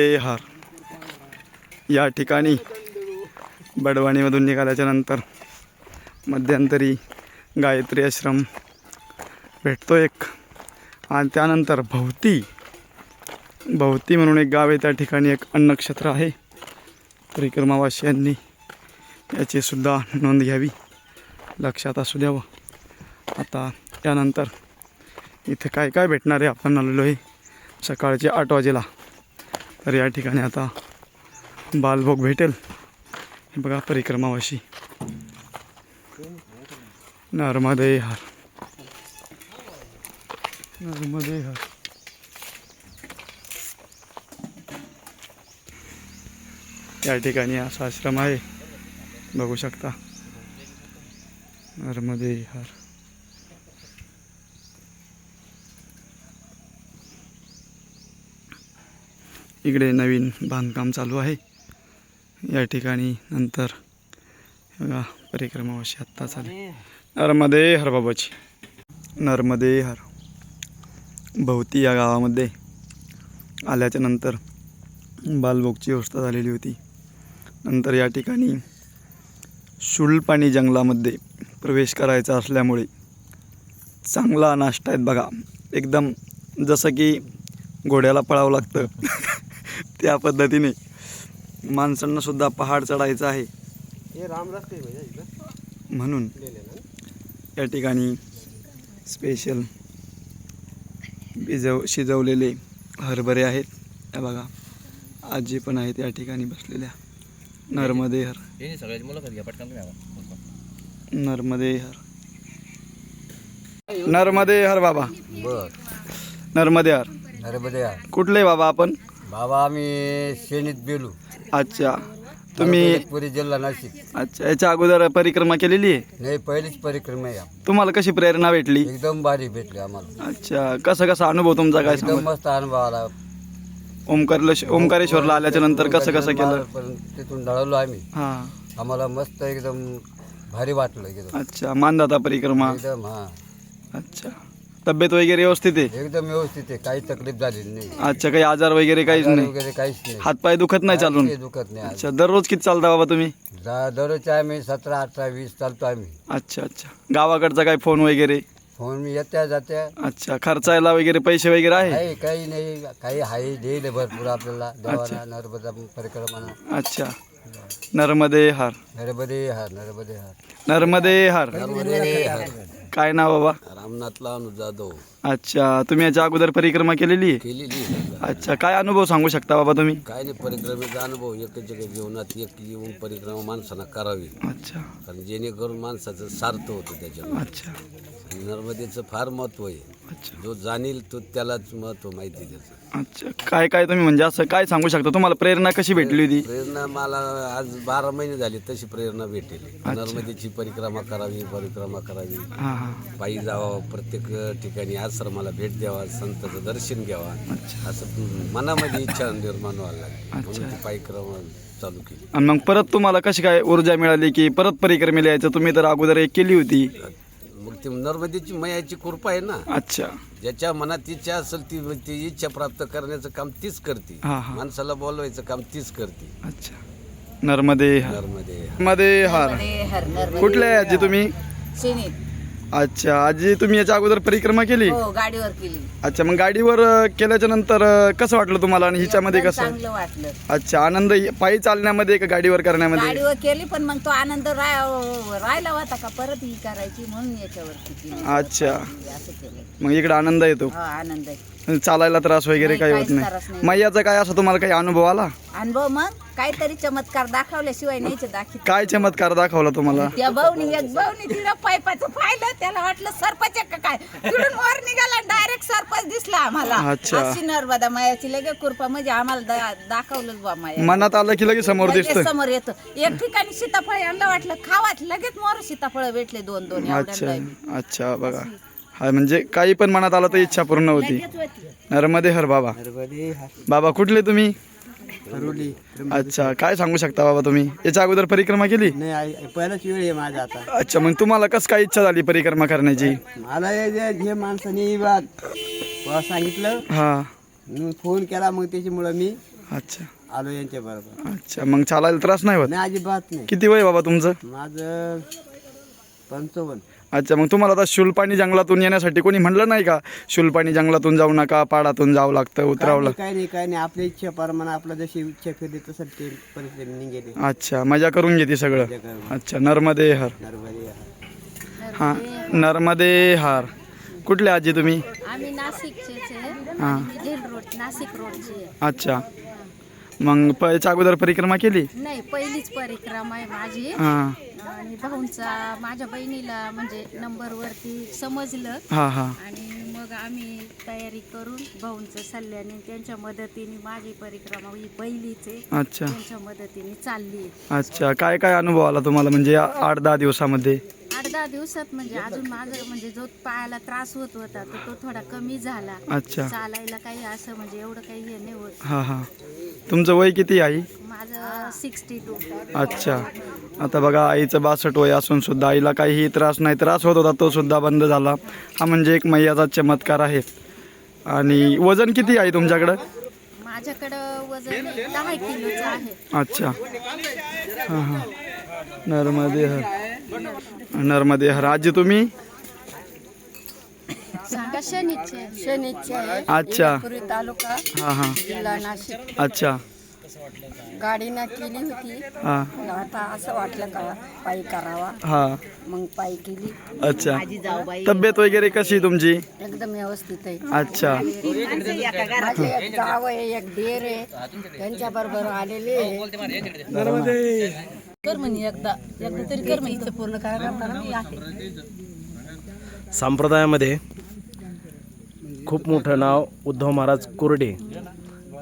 हार या ठिकाणी बडवाणीमधून निघाल्याच्या नंतर मध्यंतरी गायत्री आश्रम भेटतो एक. आणि त्यानंतर भवती. भवती म्हणून एक गाव आहे त्या ठिकाणी एक अन्नक्षेत्र आहे. परिक्रमावासियांनी याची सुद्धा नोंद घ्यावी. लक्षात असू द्यावं. आता त्यानंतर इथे काय काय भेटणार आहे आपण आलेलो आहे? सकाळचे आठ वाजेला. तर या ठिकाणी आता बालभोग भेटेल. हे बघा परिक्रमावाशी. नर्मदे हार. नर्मदे हार. या ठिकाणी असा आश्रम आहे. बघू शकता. नर्मदे हार. इकडे नवीन बांधकाम चालू आहे. या ठिकाणी नंतर परिक्रमावशी आत्ता चालू नर्मदे हर बाबाची नर्मदे हर. भोवती या गावामध्ये आल्याच्यानंतर बालभोगची व्यवस्था झालेली होती. नंतर या ठिकाणी शुलपाणी जंगलामध्ये प्रवेश करायचा असल्यामुळे चांगला नाश्ता आहेत बघा. एकदम जसं की घोड्याला पळावं लागतं. त्या पद्धतीने माणसांना सुद्धा पहाड चढायचं आहे. हे राम रस्ते भैया इथं. म्हणून या ठिकाणी स्पेशल भिजव शिजवलेले हरभरे आहेत. हे बघा आजी पण आहेत या ठिकाणी बसलेल्या. नर्मदे हर. हे. नर्मदे हर. नर्मदे हर बाबा. बर. नर्मदे हर. नर्मदे आहे. कुठले बाबा आपण? बाबा आम्ही शेणीत बेलू. अच्छा. तुम्ही पुरी जिल्हा नाशिक. अच्छा याच्या अगोदर परिक्रमा केलेली आहे? नाही पहिलीच परिक्रमा आहे आपली. तुम्हाला कशी प्रेरणा भेटली? एकदम भारी भेटली आम्हाला. अच्छा कसा कसा अनुभव तुमचा काय एकदम सांगा? मस्त अनुभव आला. ओमकारला ओमकारेश्वरला आल्याच्यानंतर कसं कसं केलं? पण तिथून ढळलो आम्ही. हां. आम्हाला मस्त एकदम भारी वाटलं एकदम. अच्छा मानदाता परिक्रमा. एकदम हा. अच्छा. तब्येत वगैरे व्यवस्थित आहे? एकदम व्यवस्थित आहे. काही तकलीफ झालेली नाही. अच्छा काही आजार वगैरे काहीच आजार नाही? वगैरे काहीच नाही. हातपाय दुखत नाही चालून काही दुखत नाही आज. अच्छा दररोज किती चालता बाबा तुम्ही? जा- दररोजचे आम्ही सतरा अठरा वीस चालतो आम्ही. अच्छा अच्छा. गावाकडचा काय फोन वगैरे? फोन मी येत्या जात्या. अच्छा खर्चायला वगैरे पैसे वगैरे आहे? काही नाही. काही आहे देईल भरपूर आपल्याला. देवाना नर्मदा परिक्रमा अच्छा. नर्मदे हार नर्मदे हार. नर्मदे हार. नर्मदे हार. काय नाव बाबा? रामनाथ लावून जाधव. अच्छा तुम्ही याच्या अगोदर परिक्रमा केलेली? आहे केलेली. अच्छा काय अनुभव सांगू शकता बाबा तुम्ही? काय नाही परिक्रमेचा अनुभव एकच एक जीवनात? एक येऊन परिक्रमा माणसानं करावी. अच्छा. कारण जेणेकरून माणसाचं सार्थ होतं त्याच्यामध्ये. अच्छा. आणि नर्मदेचं फार महत्त्व आहे. अच्छा. जो जाणील तो त्यालाच महत्त्व माहिती त्याचं. अच्छा. काय काय तुम्ही म्हणजे असं काय सांगू शकता? तुम्हाला प्रेरणा कशी भेटली होती? प्रेरणा मला आज बारा महिने झाले तशी प्रेरणा भेटेल. नर्मदेची परिक्रमा करावी परिक्रमा करावी. हां हां. पायी जावं प्रत्येक ठिकाणी आश्रमाला भेट द्यावा संताचं दर्शन घ्यावा. अच्छा. असं मनामध्ये इच्छा निर्माण व्हायला लागली. म्हणून ती परिक्रमा चालू केली. आणि मग परत तुम्हाला कशी काय ऊर्जा मिळाली की परत परिक्रमेला यायचं तुम्ही तर अगोदर एक केली होती. ती नर्मदेची मैयाची कृपा आहे ना. अच्छा. ज्याच्या मनात इच्छा असेल ती ती इच्छा प्राप्त करण्याचं काम तीच करते. हा हा. माणसाला बोलवायचं काम तीच करते. अच्छा. नर्मदे हार. नर्मदे नर्मदे हार. हरणार कुठले आहे आजी तुम्ही? शेणीत अच्छा आजी तुम्ही याच्या अगोदर परिक्रमा केली? हो गाडीवर केली. अच्छा मग गाडीवर अ, केल्याच्यानंतर अ, कसं वाटलं तुम्हाला आणि हिच्यामध्ये एकदम कसं? चांगलं वाटलं. अच्छा आनंद हि- पायी चालण्यामध्ये का गाडीवर करण्यामध्ये? गाडीवर केली पण मग तो आनंद राह- राहिला होता का? परत ही करायची म्हणून याच्यावरती केली. अच्छा. असं केलं. मग इकडे आनंद येतो हा आनंद आहे. चालायला त्रास वगैरे नाही, काही होत त्रास नाही. नाही. मैयाचा काय असं तुम्हाला काही अनुभव आला? अनुभव मग? काहीतरी चमत्कार दाखवल्याशिवाय नाहीचे दाखित. काय चमत्कार दाखवला तुम्हाला? त्या भाऊनी एक भाऊनी तिला पायपाचं पाहिलं त्याला वाटलं सरपंच आहे का काय? तिकडून वर निघाला डायरेक्ट सरपंच दिसला आम्हाला. अच्छा. अशी नर्मदा मायाची लगे कृपा म्हणजे आम्हाला दा- दाखवलंच बा माया. मनात आलं की लगेच समोर लगेच दिसतं समोर येतं. एक ठिकाणी सीताफळ यांना वाटलं खावात. लगेच मोर सीताफळ भेटले दोन दोन अच्छा अच्छा बघा. हा म्हणजे काही पण मनात आलं तर इच्छा पूर्ण होती. नर्मदे हर बाबा. बाबा कुठले तुम्ही? अच्छा काय सांगू शकता बाबा तुम्ही? याच्या अगोदर परिक्रमा केली? नाही आई- पहिलाच वेळ आहे माझा आता. अच्छा मग तुम्हाला कसं काय इच्छा झाली परिक्रमा करण्याची? मला हे जे जे माणसाने सांगितलं हा. मी फोन केला मग त्याच्यामुळं मी अच्छा. आलो यांच्या बरोबर. अच्छा मग चालायला त्रास नाही होत? नाही अजिबात नाही. किती वय बाबा तुमचं? माझं पंचावन्न. अच्छा मग तुम्हाला आता शुलपाणी जंगलातून येण्यासाठी कोणी म्हणलं नाही का? शुलपाणी जंगलातून जाऊ नका पाडातून जावं लागतं उतरावं लागतं. काय नाही काय नाही. आपल्या इच्छा प्रमाणे आपला जशी इच्छा फिरली तसं ते परिस्थिती निघेली अच्छा मजा करून घेते सगळं. अच्छा नर्मदे हर. नर्मदे हां नर्मदे हार. कुठले आजी तुम्ही? आम्ही नाशिकचेच आहे. हां. नाशिक रोडची. अच्छा. मग प याच्या अगोदर परिक्रमा केली? नाही पहिलीच परिक्रमा आहे माझी. हां. आणि भाऊंचा माझ्या बहिणीला म्हणजे नंबरवरती समजलं. हां हां. आणि मग आम्ही तयारी करून भाऊंच्या सल्ल्याने त्यांच्या मदतीने माझी परिक्रमा ही पहिलीच आहे. अच्छा. त्यांच्या मदतीने चालली आहे. अच्छा. काय काय अनुभव आला तुम्हाला म्हणजे आठ दहा दिवसामध्ये? आठ दहा दिवसात म्हणजे अजून माझं म्हणजे जो पायाला त्रास होत होता तर तो थोडा कमी झाला. अच्छा. चालायला काही असं म्हणजे एवढं काही हे नाही होत. हां हां. तुमचं वय किती आई? माझं सिक्स्टी टू अच्छा. आता बघा आईचं बासष्ट वय असून सुद्धा आईला काहीही त्रास नाही. त्रास होत होता तो सुद्धा बंद झाला. हा म्हणजे एक मैयाचा चमत्कार आहे. आणि वजन किती आहे तुमच्याकडं? माझ्याकडं वजन दहा किलोचं आहे. अच्छा. हां हां. नर्मदे हर. नर्मदे हर आजी तुम्ही अच्छा. पुरी तालुका. हां हां. जिल्हा नाशिक. अच्छा. गाडीनं केली होती. हां. मग आता असं वाटलं का पायी करावा. हां. मग पायी केली. अच्छा. तब्येत वगैरे कशी तुमची? एकदम व्यवस्थित आहे. अच्छा. माझे एक जाव आहे एक देर आहे. त्यांच्या बरोबर आलेले आहे. कर म्हणे एकदा. एकदा तरी कर म्हणे इथं पूर्ण करायला. मी आहे. संप्रदायामध्ये खूप मोठं नाव उद्धव महाराज कोरडे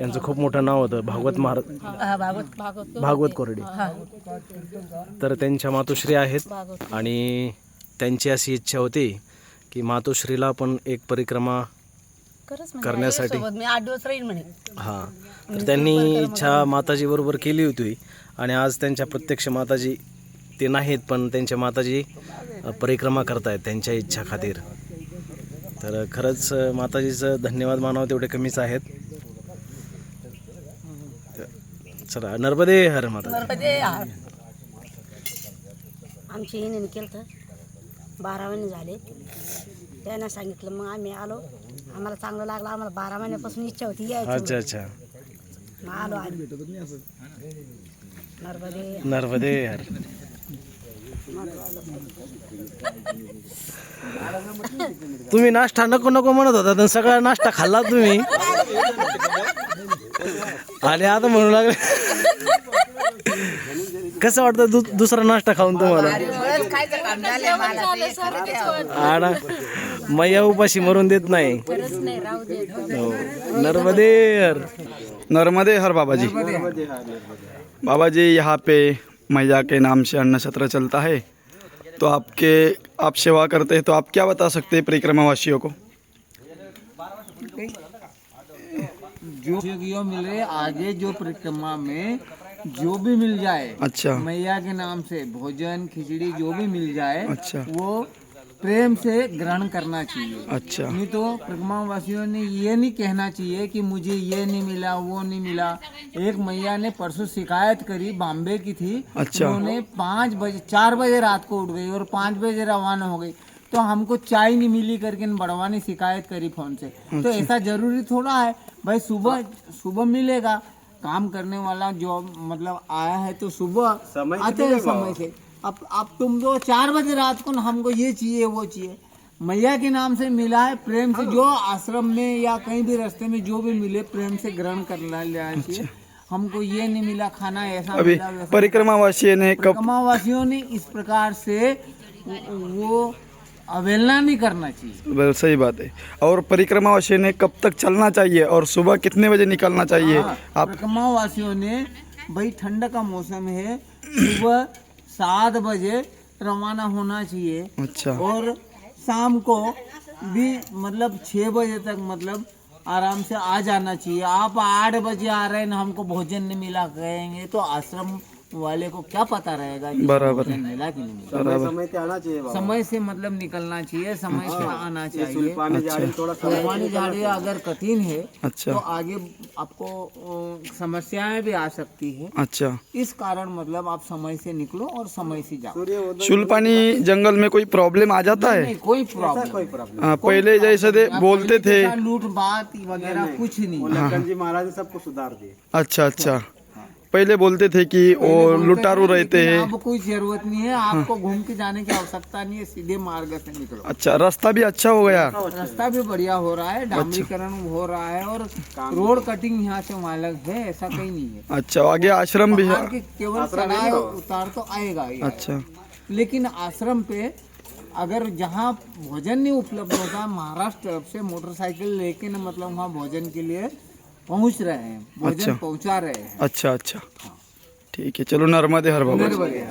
यांचं खूप मोठं नाव होतं. भागवत महाराज हा, भागवत भागवत भागवत कोरडे. तर त्यांच्या मातोश्री आहेत आणि त्यांची अशी इच्छा होती की मातोश्रीला पण एक परिक्रमा करण्यासाठी मी आठ दिवस राहील म्हणे. हां. तर त्यांनी इच्छा माताजी बरोबर केली होती. आणि आज त्यांच्या प्रत्यक्ष माताजी ते नाहीत पण त्यांच्या माताजी परिक्रमा करतायत त्यांच्या इच्छा खातीर. तर खरंच माताजीचं धन्यवाद मानावं तेवढे कमीच आहेत. चला नर्मदे हर माता आमची हिने केलं तर बारा महिने झाले. त्यांना सांगितलं मग आम्ही आलो. आम्हाला चांगलं लागलं. आम्हाला बारा महिन्यापासून इच्छा होती अच्छा अच्छा. नर्मदे. हर तुम्ही नाश्ता नको नको म्हणत होता तर सगळा नाश्ता खाल्ला तुम्ही. आणि आता म्हणू लागले. कसं वाटतं दु दुसरा नाश्ता खाऊन तुम्हाला? आडा. मैया उपाशी मरून देत नाही. नर्मदे हर. नर्मदे हर बाबा जी बाबा जी यहाँ पे मैया के नाम से अन्न सत्र चलता है। तो आपके आप सेवा करते हैं तो आप क्या बता सकते हैं परिक्रमावासियों को? जो जो मिल रहे आगे जो परिक्रमा में जो भी मिल जाए अच्छा। मैया के नाम से भोजन खिचड़ी जो भी मिल जाए अच्छा। वो प्रेम से ग्रहण करना चाहिए। अच्छा। नहीं तो परिक्रमा वासियों ने ये नहीं कहना चाहिए कि मुझे ये नहीं मिला वो नहीं मिला। एक मैया ने परसों शिकायत करी बॉम्बे की थी। अच्छा। उन्होंने पाँच बजे चार बजे रात को उठ गई और पाँच बजे रवाना हो गई। तो हमको चाय नहीं मिली करके इन बड़वा ने शिकायत करी फ़ोन से। तो ऐसा ज़रूरी थोड़ा है भाई सुबह सुबह मिलेगा। काम करने वाला जो मतलब आया है तो सुबह आते हैं समय से। अब अब तुम जो चार बजे रात को हमको ये चाहिए वो चाहिए। मैया के नाम से मिला है प्रेम से जो आश्रम में या कहीं भी रास्ते में जो भी मिले प्रेम से ग्रहण कर लेना चाहिए हमको ये नहीं मिला खाना ऐसा अभी मिला वैसा। परिक्रमावासी ने कब परिक्रमावासियों ने इस प्रकार से वो अवहेलना नहीं करना चाहिए। बिल्कुल सही बात है। और परिक्रमावासी ने कब तक चलना चाहिए और सुबह कितने बजे निकलना चाहिए? हाँ, आप परिक्रमा वासियों ने भाई ठंड का मौसम है सुबह सात बजे रवाना होना चाहिए। अच्छा। और शाम को भी मतलब छः बजे तक मतलब आराम से आ जाना चाहिए। आप आठ बजे आ रहे हैं हमको भोजन नहीं मिला कहेंगे तो आश्रम वाले को क्या पता रहेगा बराबर। मिला कि नहीं मिला? बराबर। समय ते आना चाहिए समय से मतलब निकलना चाहिए समय से आना चाहिए। पानी झाड़ी थोड़ा अगर कठिन है अच्छा। तो आगे आपको समस्याएँ भी आ सकती है। अच्छा। इस कारण मतलब आप समय से निकलो और समय से जाओ। शुलपानी जंगल में कोई प्रॉब्लम आ जाता है? कोई प्रॉब्लम हाँ, पहले जैसे बोलते थे। लूट बात वगैरह कुछ नहीं। महाराज ने सबको सुधार दिए अच्छा। अच्छा। पहले बोलते थे कि वो लुटारू रहते हैं। अब कोई ज़रूरत नहीं है आपको घूम के जाने की आवश्यकता नहीं है सीधे मार्ग से निकलो। अच्छा रास्ता भी अच्छा हो गया। रास्ता भी बढ़िया हो रहा है डामरीकरण हो रहा है और रोड कटिंग यहाँ से वहाँ लग है ऐसा कहीं नहीं है। अच्छा आगे आश्रम भी है। केवल उतार तो आएगा अच्छा। लेकिन आश्रम पे अगर जहाँ भोजन नहीं उपलब्ध होता महाराष्ट्र तरफ़ से मोटरसाइकिल लेके ना मतलब वहाँ भोजन के लिए पहुँच रहे हैं भोजन अच्छा। पहुँचा रहे हैं। अच्छा अच्छा। ठीक है चलो नर्मदे हर बाबा बढ़िया